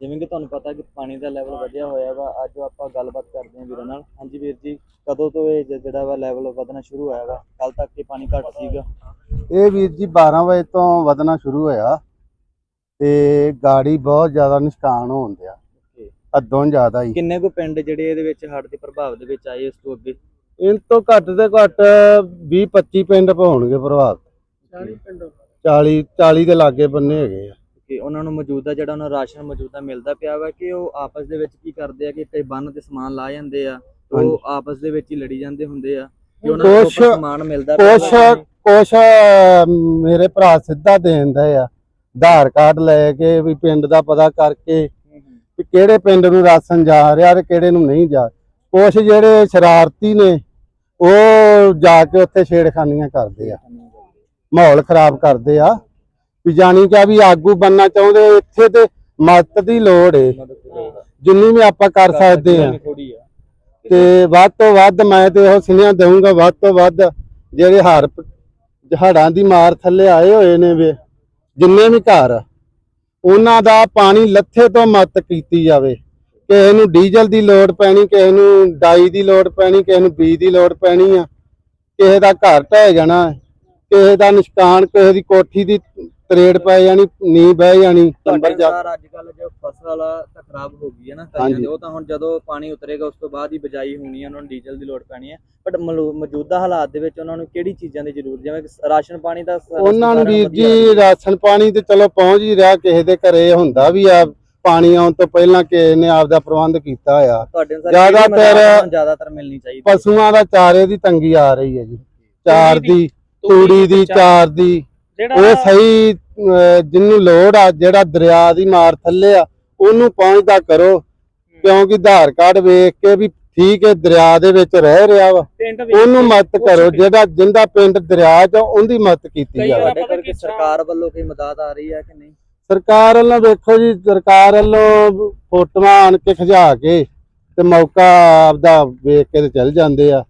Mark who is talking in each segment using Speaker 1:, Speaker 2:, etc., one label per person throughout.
Speaker 1: ਜਿਵੇਂ ਕਿ ਤੁਹਾਨੂੰ ਪਤਾ ਕਿ ਪਾਣੀ ਦਾ ਲੈਵਲ ਵਧਿਆ ਹੋਇਆ ਵਾ ਅੱਜ ਆਪਾਂ ਗੱਲਬਾਤ ਕਰਦੇ ਹਾਂ ਵੀਰਾਂ ਨਾਲ। ਹਾਂਜੀ ਵੀਰ ਜੀ ਕਦੋਂ ਤੋਂ ਇਹ ਜ- ਜਿਹੜਾ ਵਾ ਲੈਵਲ ਵਧਣਾ ਸ਼ੁਰੂ ਹੋਇਆ ਵਾ? ਕੱਲ ਤੱਕ ਤੇ ਪਾਣੀ ਘੱਟ ਸੀਗਾ।
Speaker 2: ਇਹ ਵੀਰ ਜੀ 12 ਵਜੇ ਤੋਂ ਵਧਣਾ ਸ਼ੁਰੂ ਹੋਇਆ ਤੇ ਗਾੜੀ ਬਹੁਤ ਜ਼ਿਆਦਾ ਨੁਕਸਾਨ ਹੋਣ ਦਿਆ ਅੱਧੋਂ ਜ਼ਿਆਦਾ ਹੀ।
Speaker 1: ਕਿੰਨੇ ਕੁ ਪਿੰਡ ਜਿਹੜੇ ਇਹਦੇ ਵਿੱਚ ਹੜ੍ਹ ਦੇ ਪ੍ਰਭਾਵ ਦੇ ਵਿੱਚ ਆਏ ਇਸ ਤੋਂ ਅੱਗੇ?
Speaker 2: ਇਨ ਤੋਂ ਘੱਟ ਤੇ ਘੱਟ 20 25 ਪਿੰਡ ਹੋਣਗੇ ਪ੍ਰਭਾਵਿਤ।
Speaker 1: 40 ਪਿੰਡ।
Speaker 2: 40 40 ਦੇ ਲਾਗੇ ਬੰਨੇ ਹੈਗੇ ਆ।
Speaker 1: ਕਿ ਉਹਨਾਂ ਨੂੰ ਮੌਜੂਦਾ ਜਿਹੜਾ ਉਹਨਾਂ ਨੂੰ ਰਾਸ਼ਨ ਮੌਜੂਦਾ ਮਿਲਦਾ ਪਿਆ ਵਾ ਕਿ ਉਹ ਆਪਸ ਦੇ ਵਿੱਚ ਕੀ ਕਰਦੇ ਆ ਕਿ ਕਈ ਬੰਨ ਤੇ ਸਮਾਨ ਲਾ ਜਾਂਦੇ ਆ ਉਹ। ਆਪਸ ਦੇ ਵਿੱਚ ਹੀ ਲੜੀ ਜਾਂਦੇ ਹੁੰਦੇ ਆ ਕਿ ਉਹਨਾਂ ਨੂੰ
Speaker 2: ਕੁਛ-
Speaker 1: ਸਮਾਨ ਮਿਲਦਾ
Speaker 2: ਕੁਛ
Speaker 1: ਕਿ?
Speaker 2: ਕੁਛ ਮੇਰੇ ਭਰਾ ਸਿੱਧਾ ਦੇਂਦਾ ਆ ਆਧਾਰ ਕਾਰਡ ਲੈ ਕੇ ਵੀ ਪਿੰਡ ਦਾ ਪਤਾ ਕਰਕੇ। ਵੀ ਕਿਹੜੇ ਪਿੰਡ ਨੂੰ ਰਾਸ਼ਨ ਜਾ ਰਿਹਾ ਤੇ ਕਿਹੜੇ ਨੂੰ ਨਹੀਂ ਜਾ ਕੁਛ ਜਿਹੜੇ ਸ਼ਰਾਰਤੀ ਨੇ ਉਹ ਜਾ ਕੇ ਉੱਥੇ ਛੇੜਖਾਨੀਆਂ ਕਰਦੇ ਆ ਮਾਹੌਲ ਖਰਾਬ ਕਰਦੇ ਆ ਵੀ ਜਾਣੀ ਕਿ ਵੀ ਆਗੂ ਬੰਨਾ ਚਾਹੁੰਦੇ ਇੱਥੇ ਤੇ ਮਦਦ ਦੀ ਲੋੜ ਏ। ਜਿੰਨੀ ਵੀ ਆਪਾਂ ਕਰ ਸਕਦੇ ਆ। ਤੇ ਵੱਧ ਤੋਂ ਵੱਧ ਮੈਂ ਤੇ ਉਹ ਸੁਨੇਹਾ ਦਊਂਗਾ ਵੱਧ ਤੋਂ ਵੱਧ ਜਿਹੜੇ ਹਰ ਜਹਾੜਾਂ ਦੀ ਮਾਰ ਥੱਲੇ ਆਏ ਹੋਏ ਨੇ ਵੇ ਜਿੰਨੇ ਵੀ ਘਰ ਉਹਨਾਂ ਦਾ ਪਾਣੀ ਲੱਥੇ ਤੋਂ ਮਤ ਕੀਤੀ ਜਾਵੇ। ਕਿਸੇ ਨੂੰ ਡੀਜ਼ਲ ਦੀ ਲੋੜ ਪੈਣੀ ਕਿਸੇ ਨੂੰ ਡਾਈ ਦੀ ਲੋੜ ਪੈਣੀ ਕਿਸੇ ਨੂੰ ਬੀਜ ਦੀ ਲੋੜ ਪੈਣੀ ਆ ਕਿਸੇ ਦਾ ਘਰ ਢਹਿ ਜਾਣਾ। ਕਿਸੇ ਦਾ ਨਿਸ਼ਕਾਨ ਕਿਸੇ ਦੀ ਕੋਠੀ ਦੀ ਤਰੇੜ ਪੈ ਜਾਣੀ ਨੀ ਬਹਿ ਜਾਣੀ ਨੰਬਰ ਜਾ
Speaker 1: ਅਨੁਸਾਰ ਅੱਜ ਕੱਲ ਜੋ ਫਸਲ ਤਾਂ ਖਰਾਬ ਹੋ ਗਈ ਹੈ ਨਾ ਕਈਆਂ
Speaker 2: ਹਾਂਜੀ।
Speaker 1: ਦੀ ਉਹ ਤਾਂ ਹੁਣ ਜਦੋਂ ਪਾਣੀ ਉਤਰੇਗਾ ਉਸ ਤੋਂ ਬਾਅਦ ਹੀ ਬਿਜਾਈ ਹੋਣੀ ਹੈ ਉਹਨਾਂ ਨੂੰ ਡੀਜ਼ਲ ਦੀ ਲੋੜ ਪੈਣੀ ਹੈ ਬਟ ਮੌਜੂਦਾ ਹਾਲਾਤ ਦੇ ਵਿੱਚ ਉਹਨਾਂ ਨੂੰ ਕਿਹੜੀ ਚੀਜ਼ਾਂ ਦੀ ਜ਼ਰੂਰਤ ਜਿਵੇਂ ਕਿ ਰਾਸ਼ਨ ਪਾਣੀ ਦਾ ਸ-
Speaker 2: ਉਹਨਾਂ ਨੂੰ
Speaker 1: ਸਾਰਾ
Speaker 2: ਵੀਰ
Speaker 1: ਵਧੀਆ
Speaker 2: ਜੀ ਰਾਸ਼ਨ ਪਾਣੀ ਤੇ ਚਲੋ ਪਹੁੰਚ ਹੀ ਰਿਹਾ ਕਿਸੇ ਦੇ ਘਰੇ ਹੁੰਦਾ ਵੀ ਆ ਪਾਣੀ ਆਉਣ ਤੋਂ ਪਹਿਲਾਂ ਕਿਸੇ ਨੇ ਆਪਦਾ ਪ੍ਰਬੰਧ ਕੀਤਾ ਆ
Speaker 1: ਤੁਹਾਡੇ ਅਨੁਸਾਰ
Speaker 2: ਜ਼ਿਆਦਾਤਰ-
Speaker 1: ਕਿਹੜੀ ਮਦਦ ਉਹਨਾਂ ਨੂੰ ਜ਼ਿਆਦਾਤਰ ਮਿਲਣੀ ਚਾਹੀਦੀ ਹੈ?
Speaker 2: ਪਸ਼ੂਆਂ ਦਾ ਚਾਰੇ ਦੀ ਤੰਗੀ ਆ ਰਹੀ ਹੈ ਜੀ ਚਾਰ ਦੀ ਤੂੜੀ ਦੀ ਚਾਰ ਦੀ। ਉਹ ਸਹੀ ਜਿਹਨੂੰ ਲੋੜ ਆ ਜਿਹੜਾ ਦਰਿਆ ਦੀ ਮਾਰ ਥੱਲੇ ਆ ਉਹਨੂੰ ਪਹੁੰਚਦਾ ਕਰੋ। ਕਿਉਂਕਿ ਆਧਾਰ ਕਾਰਡ ਵੇਖ ਕੇ ਵੀ ਠੀਕ ਹੈ ਦਰਿਆ ਦੇ ਵਿੱਚ ਰਹਿ ਰਿਹਾ ਵਾ।
Speaker 3: ਪਿੰਡ
Speaker 2: ਉਹਨੂੰ ਮਦਦ ਕਰੋ ਜਿਹੜਾ ਜਿੰਦਾ ਪਿੰਡ ਦਰਿਆ 'ਚ ਉਹਦੀ ਮਦਦ ਕੀਤੀ ਜਾਵੇ।
Speaker 3: ਪਤਾ
Speaker 1: ਕਰਕੇ
Speaker 3: ਕੀ
Speaker 1: ਸਰਕਾਰ ਵੱਲੋਂ ਕੋਈ ਮਦਦ ਆ ਰਹੀ ਹੈ ਕਿ ਨਹੀਂ?
Speaker 2: ਸਰਕਾਰ ਵੱਲੋਂ ਵੇਖੋ ਜੀ ਸਰਕਾਰ ਵੱਲੋਂ ਫੋਟੋਆਂ ਆਣ ਕੇ ਖਿਚਾ ਕੇ ਤੇ ਮੌਕਾ ਆਪਦਾ ਵੇਖ ਕੇ ਤੇ ਚੱਲ ਜਾਂਦੇ ਆ।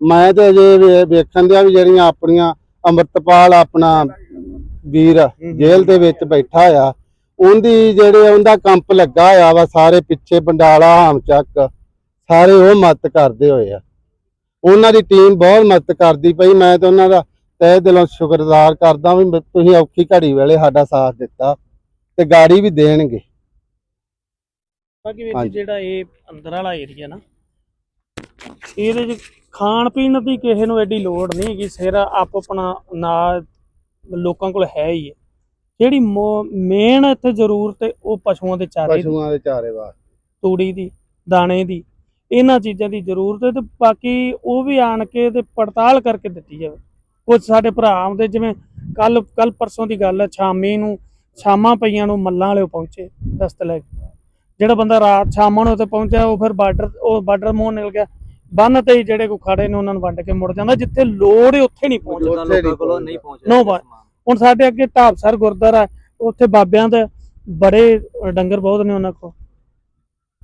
Speaker 2: ਮੈਂ ਤੇ ਅਜੇ ਵੇ- ਵੇਖਣ ਦਿਆ ਵੀ ਜਿਹੜੀਆਂ ਆਪਣੀਆਂ ਅੰਮ੍ਰਿਤਪਾਲ ਆਪਣਾ ਵੀਰ ਜੇਲ੍ਹ ਦੇ ਵਿੱਚ ਬੈਠਾ ਆ ਉਹਦੀ ਜਿਹੜੇ ਉਹਦਾ ਕੰਪ ਲੱਗਾ ਆ ਵਾ ਸਾਰੇ ਪਿੱਛੇ ਬੰਡਾਲਾ ਹਾਮ ਚੱਕ ਸਾਰੇ ਉਹ ਮਦਦ ਕਰਦੇ ਹੋਏ ਆ ਉਹਨਾਂ ਦੀ ਟੀਮ ਬਹੁਤ ਮਦਦ ਕਰਦੀ ਪਈ ਮੈਂ ਤੇ ਉਹਨਾਂ ਦਾ ਤਹਿ ਦਿਲੋਂ ਸ਼ੁਕਰਗੁਜ਼ਾਰ ਕਰਦਾ ਵੀ ਮ- ਤੁਸੀਂ ਔਖੀ ਘੜੀ ਵੇਲੇ ਸਾਡਾ ਸਾਥ ਦਿੱਤਾ ਤੇ ਗਾੜੀ ਵੀ ਦੇਣਗੇ
Speaker 3: ਬਾਕੀ ਵੀਰ ਜੀ
Speaker 2: ਹਾਂਜੀ।
Speaker 3: ਜਿਹੜਾ ਇਹ ਅੰਦਰ ਵਾਲਾ ਏਰੀਆ ਨਾ ਇਹਦੇ ਚ ਖਾਣ ਪੀਣ ਦੀ ਕਿਸੇ ਨੂੰ ਐਡੀ ਲੋੜ ਨਹੀਂ ਹੈਗੀ ਸਿਰ ਆਪ ਆਪਣਾ ਨਾ ਲੋਕਾਂ ਕੋਲ ਹੈ ਹੀ ਹੈ। ਜਿਹੜੀ ਮੇਨ ਇੱਥੇ ਜ਼ਰੂਰਤ ਹੈ ਉਹ ਪਸ਼ੂਆਂ ਦੇ ਚਾਰੇ ਦੀ।
Speaker 2: ਪਸ਼ੂਆਂ ਦੇ ਚਾਰੇ ਵਾਸਤੇ।
Speaker 3: ਤੂੜੀ ਦੀ ਦਾਣੇ ਦੀ ਇਹਨਾਂ ਚੀਜ਼ਾਂ ਦੀ ਜ਼ਰੂਰਤ ਹੈ ਤੇ ਬਾਕੀ ਉਹ ਵੀ ਆਣ ਕੇ ਤੇ ਪੜਤਾਲ ਕਰਕੇ ਦਿੱਤੀ ਜਾਵੇ। ਕੁਝ ਸਾਡੇ ਭਰਾ ਆਉਂਦੇ ਜਿਵੇਂ ਕੱਲ ਕੱਲ ਪਰਸੋਂ ਦੀ ਗੱਲ ਹੈ ਸ਼ਾਮੀ ਨੂੰ ਸ਼ਾਮਾਂ ਪਈਆਂ ਨੂੰ ਮੱਲਾਂ ਵਾਲੇ ਪਹੁੰਚੇ ਦਸਤ ਲੈ ਕੇ। ਜਿਹੜਾ ਬੰਦਾ ਰਾਤ ਸ਼ਾਮਾਂ ਨੂੰ ਉੱਥੇ ਪਹੁੰਚਿਆ ਉਹ ਫਿਰ ਬਾਰਡਰ ਉਹ ਬਾਰਡਰ ਮੋਹ ਨਿਕਲ ਗਿਆ। ਬੰਨ ਤੇ ਹੀ ਜਿਹੜੇ ਕੋ ਖੜੇ ਨੇ ਉਹਨਾਂ ਨੂੰ ਵੰਡ ਕੇ ਮੁੜ ਜਾਂਦਾ ਜਿੱਥੇ ਲੋੜ ਹੈ ਉੱਥੇ ਨਹੀਂ ਪਹੁੰਚਦਾ।
Speaker 1: ਲੋਕਾਂ ਕੋਲੋਂ
Speaker 2: ਨਹੀਂ
Speaker 1: ਨਹੀਂ ਪਹੁੰਚ
Speaker 3: No
Speaker 1: ਰਿਹਾ
Speaker 3: one.
Speaker 1: ਸਮਾਨ।
Speaker 3: ਹੁਣ ਸਾਡੇ ਅੱਗੇ ਢਾਬਸਰ ਗੁਰਦੁਆਰਾ ਉੱਥੇ ਬਾਬਿਆਂ ਦੇ ਬੜੇ ਡੰਗਰ ਬਹੁਤ ਨੇ ਉਹਨਾਂ ਕੋਲ।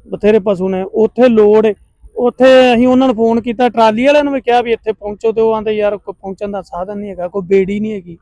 Speaker 3: ਬਥੇਰੇ ਪਸ਼ੂ ਨੇ ਉੱਥੇ ਲੋੜ ਹੈ ਉੱਥੇ ਅਸੀਂ ਉਹਨਾਂ ਨੂੰ ਫੋਨ ਕੀਤਾ ਟਰਾਲੀ ਵਾਲਿਆਂ ਨੂੰ ਵੀ ਕਿਹਾ ਵੀ ਇੱਥੇ ਪਹੁੰਚੋ ਤੇ ਉਹ ਆਂਦੇ ਯਾਰ ਕੋਈ ਪਹੁੰਚਣ ਦਾ ਸਾਧਨ ਨਹੀਂ ਹੈਗਾ ਕੋਈ ਬੇੜੀ ਨਹੀਂ ਹੈਗੀ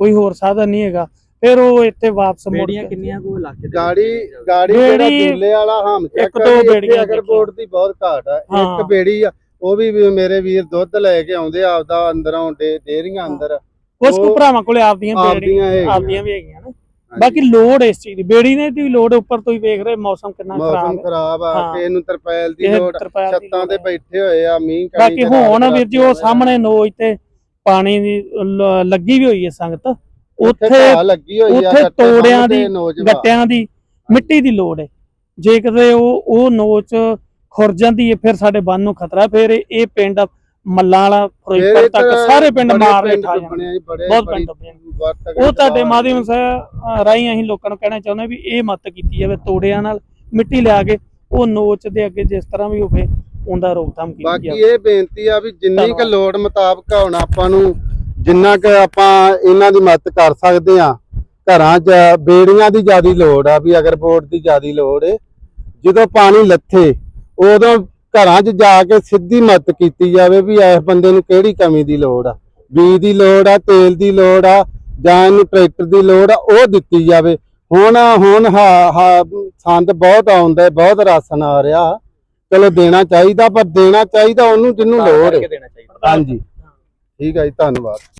Speaker 3: ਕੋਈ ਹੋਰ ਸਾਧਨ ਨਹੀਂ ਹੈਗਾ। ਫਿਰ ਉਹ ਇੱਥੇ ਵਾਪਸ ਮੁੜ
Speaker 1: ਬੇੜੀਆਂ
Speaker 3: ਕੇ।
Speaker 1: ਕਿੰਨੀਆਂ ਕੋ ਇਲਾਕੇ ਦੇ
Speaker 2: ਗਾੜੀ ਗਾੜੀ ਜਿਹੜਾ
Speaker 3: ਬੇੜੀ-
Speaker 2: ਦੁੱਲੇ ਵਾਲਾ ਹਾਮ ਚੱਕ
Speaker 3: ਇੱਕ ਦੋ ਬੇੜੀਆਂ
Speaker 2: ਅਗਰਕੋਟ ਦੀ ਬਹੁਤ ਘਾਟ ਆ
Speaker 3: ਹਾਂ।
Speaker 2: ਇੱਕ ਬੇੜੀ ਆ ਉਹ ਵੀ ਵੀ ਮੇਰੇ ਵੀਰ ਦੁੱਧ ਲੈ ਕੇ ਆਉਂਦੇ ਆ ਆਪਦਾ ਅੰਦਰੋਂ ਡੇ- ਡੇਅਰੀਆਂ ਅੰਦਰ।
Speaker 3: ਕੁਝ ਕੁ
Speaker 2: ਉਹ
Speaker 3: ਭਰਾਵਾਂ ਕੋਲੇ ਆਪਦੀਆਂ ਬੇੜੀਆਂ
Speaker 2: ਆਪਦੀਆਂ ਹੈਗੀਆਂ।
Speaker 3: ਆਪਦੀਆਂ ਵੀ ਹੈਗੀਆਂ ਨੇ। ਬਾਕੀ ਲੋੜ ਇਸ ਚੀਜ਼ ਦੀ। ਬੇੜੀ ਨੇ ਦੀ ਹੈ, ਉੱਪਰ ਤੋਂ ਹੀ ਵੇਖ ਰਹੇ ਮੌਸਮ ਕਿੰਨਾ
Speaker 2: ਮੌਸਮ
Speaker 3: ਖਰਾਬ ਹੈ
Speaker 2: ਖਰਾਬ ਆ
Speaker 3: ਹਾਂ।
Speaker 2: ਕਿਸੇ ਨੂੰ ਤਰਪੈਲ ਦੀ
Speaker 3: ਕਿਸੇ
Speaker 2: ਲੋੜ
Speaker 3: ਤਰਪਾਲ ਦੀ
Speaker 2: ਛੱਤਾਂ
Speaker 3: ਲੋੜ
Speaker 2: ਤੇ
Speaker 3: ਹੈ।
Speaker 2: ਬੈਠੇ ਹੋਏ ਆ ਮੀਂਹ ਕਣੀ
Speaker 3: ਬਾਕੀ ਹੁਣ ਵੀਰ ਜੀ ਉਹ
Speaker 2: ਰਾਤ
Speaker 3: ਸਾਹਮਣੇ ਨੋਜ ਤੇ ਪਾਣੀ ਦੀ ਲ- ਲੱਗੀ ਵੀ ਹੋਈ ਹੈ ਸੰਗਤ।
Speaker 2: ਉੱਥੇ
Speaker 3: ਉੱਥੇ
Speaker 2: ਘਾਹ ਲੱਗੀ ਹੋਈ ਆ
Speaker 3: ਉੱਥੇ
Speaker 2: ਗੱਟੇ
Speaker 3: ਤੋੜਿਆਂ
Speaker 2: ਸਾਹਮਣੇ
Speaker 3: ਦੀ
Speaker 2: ਨੌਜਵਾਨ।
Speaker 3: ਗੱਟਿਆਂ ਦੀ ਮਿੱਟੀ ਦੀ ਲੋੜ ਹੈ ਜੇ ਕਿਤੇ ਉਹ ਉਹ ਨੋਚ ਖੁਰ ਜਾਂਦੀ ਹੈ ਫਿਰ ਸਾਡੇ ਬੰਨ ਨੂੰ ਖਤਰਾ ਫਿਰ ਇਹ ਇਹ ਪਿੰਡ ਮੱਲਾਂ ਵਾਲਾ
Speaker 2: ਫਿਰ
Speaker 3: ਫਿਰੋਜ਼ਪੁਰ ਤੱਕ ਸਾਰੇ ਪਿੰਡ
Speaker 2: ਬੜੇ
Speaker 3: ਮਾਰ
Speaker 2: ਪਿੰਡ
Speaker 3: ਖਾ ਜਾਂਦੇ
Speaker 2: ਡੁੱਬਣੇ ਆ ਜੀ, ਬੜੇ
Speaker 3: ਬਹੁਤ ਪਿੰਡ ਉਹ ਤੁਹਾਡੇ ਮਾਧਿਅਮ ਸੇ ਰਾਹੀਂ ਅਸੀਂ ਲੋਕਾਂ ਨੂੰ ਕਹਿਣਾ ਚਾਹੁੰਦੇ ਵੀ ਇਹ ਮਤ ਕੀਤੀ ਜਾਵੇ ਤੋੜਿਆਂ ਨਾਲ ਮਿੱਟੀ ਲਿਆ ਕੇ ਉਹ ਨੋਚ ਦੇ ਅੱਗੇ ਜਿਸ ਤਰ੍ਹਾਂ ਵੀ ਹੋਵੇ ਉਹਦਾ ਰੋਕਥਾਮ ਕੀਤੀ
Speaker 2: ਬਾਕੀ
Speaker 3: ਜਾਵੇ
Speaker 2: ਇਹ ਬੇਨਤੀ ਆ ਵੀ ਜਿੰਨੀ ਕੁ
Speaker 3: ਧੰਨਵਾਦ।
Speaker 2: ਲੋੜ ਮੁਤਾਬਕ ਹੁਣ ਆਪਾਂ ਨੂੰ ਜਿੰਨਾ ਕੁ ਆਪਾਂ ਇਹਨਾਂ ਦੀ ਮਦਦ ਕਰ ਸਕਦੇ ਆ ਘਰਾਂ 'ਚ ਬੇੜੀਆਂ ਦੀ ਜ਼ਿਆਦੀ ਲੋੜ ਆ ਵੀ ਅਗਰ ਬੋਰਡ ਦੀ ਜ਼ਿਆਦੀ ਲੋੜ ਏ ਜਦੋਂ ਪਾਣੀ ਲੱਥੇ ਉਦੋਂ ਘਰਾਂ 'ਚ ਜਾ ਕੇ ਸਿੱਧੀ ਮਦਦ ਕੀਤੀ ਜਾਵੇ ਵੀ ਇਸ ਬੰਦੇ ਨੂੰ ਕਿਹੜੀ ਕਮੀ ਦੀ ਲੋੜ ਆ? ਬੀਜ ਦੀ ਲੋੜ ਆ ਤੇਲ ਦੀ ਲੋੜ ਆ ਜਾਂ ਇਹਨੂੰ ਟਰੈਕਟਰ ਦੀ ਲੋੜ ਆ ਉਹ ਦਿੱਤੀ ਜਾਵੇ। ਹੁਣ ਹੁਣ ਸੰਦ ਬਹੁਤ ਆਉਂਦਾ ਬਹੁਤ ਰਾਸ਼ਨ ਆ ਰਿਹਾ। ਚਲੋ ਦੇਣਾ ਚਾਹੀਦਾ ਪਰ ਦੇਣਾ ਚਾਹੀਦਾ ਉਹਨੂੰ ਜਿਹਨੂੰ ਲੋੜ ਹੈ ਹਾਂਜੀ। ਠੀਕ ਹੈ ਜੀ ਧੰਨਵਾਦ।